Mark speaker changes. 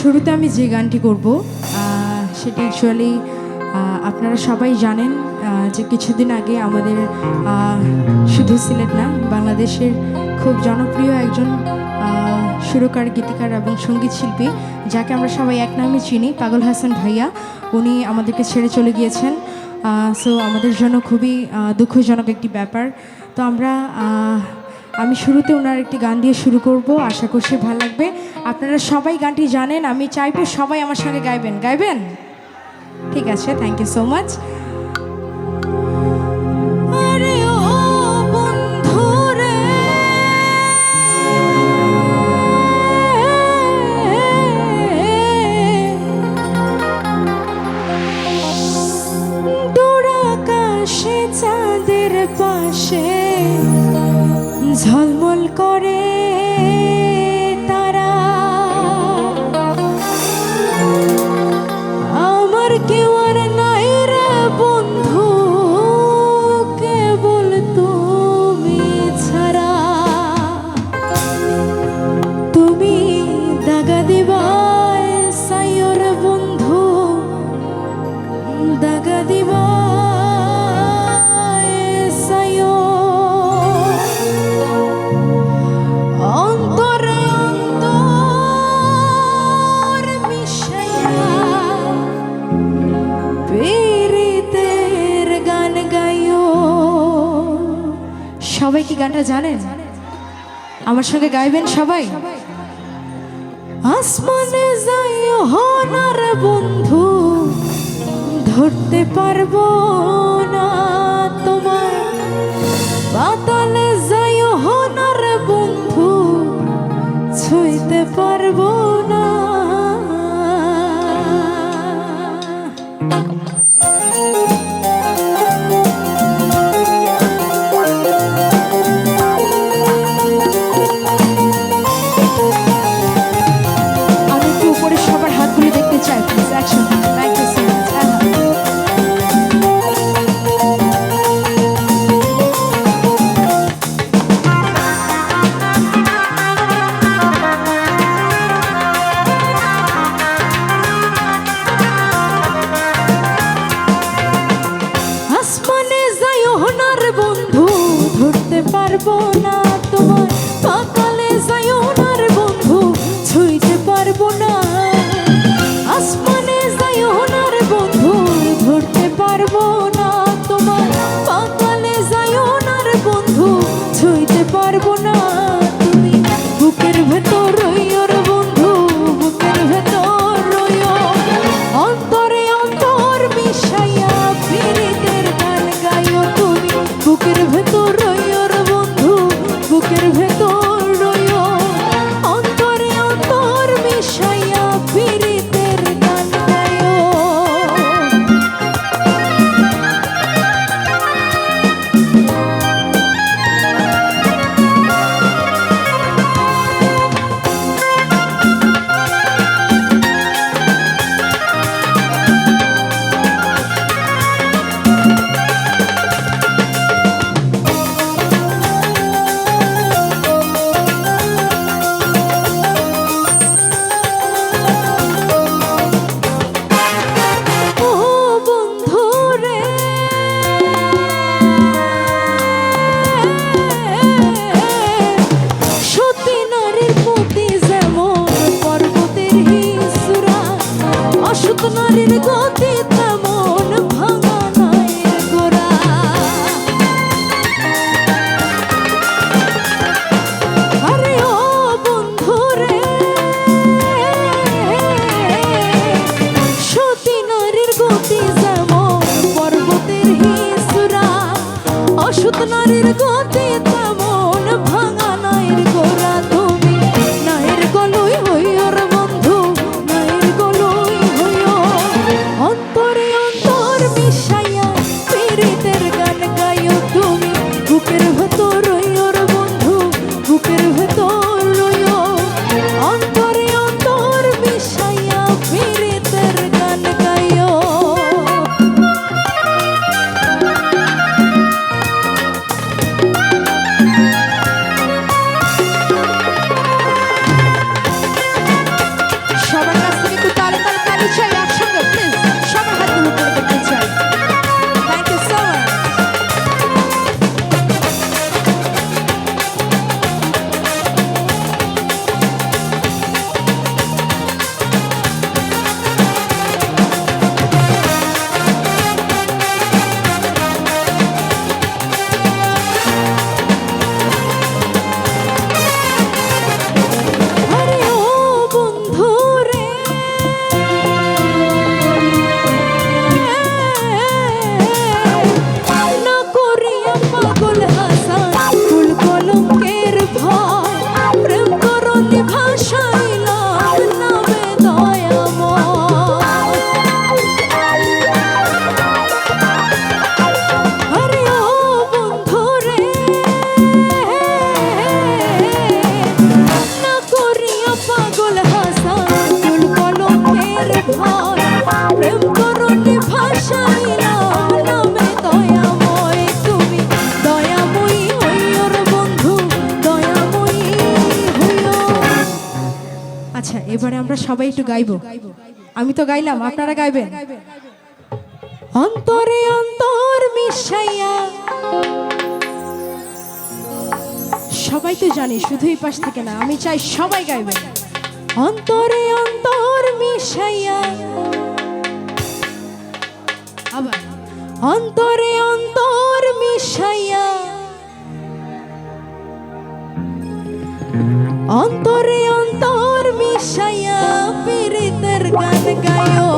Speaker 1: শুরুতে আমি যে গানটি করব সেটি অ্যাকচুয়ালি আপনারা সবাই জানেন যে কিছুদিন আগে আমাদের শুধু সিলেট না, বাংলাদেশের খুব জনপ্রিয় একজন সুরকার, গীতিকার এবং সংগীত শিল্পী, যাকে আমরা সবাই এক নামে চিনি, পাগল হাসান ভাইয়া। উনি আমাদেরকে ছেড়ে চলে গিয়েছেন। সো আমাদের জন্য খুবই দুঃখজনক একটি ব্যাপার। তো আমরা আমি শুরুতে ওনার একটি গান দিয়ে শুরু করব, আশা করছি ভালো লাগবে। আপনারা সবাই গানটি জানেন, আমি চাইব সবাই আমার সঙ্গে গাইবেন। গাইবেন? ঠিক আছে থ্যাংক ইউ সো মাচ গানটা জানেন? আমার সঙ্গে গাইবেন সবাই? আসমানে যাই হনার বন্ধু, ধরতে পারব না তোমার পাতালে যাই হনার বন্ধু, ছুঁইতে পারব না এবারে আমরা সবাই একটু গাইবো। আমি তো গাইলাম, আপনারা গাইবেন। অন্তরে অন্তর মিশাইয়া। সবাই তো জানি, শুধু এই পাশ থেকে না, আমি চাই সবাই গাইবেন অন্তরে অন্তর মিশাইয়া। আবার। অন্তরে অন্তর মিশাইয়া। অন্তরে অন্তর আশায়া পীড়িতের গান গায়ো।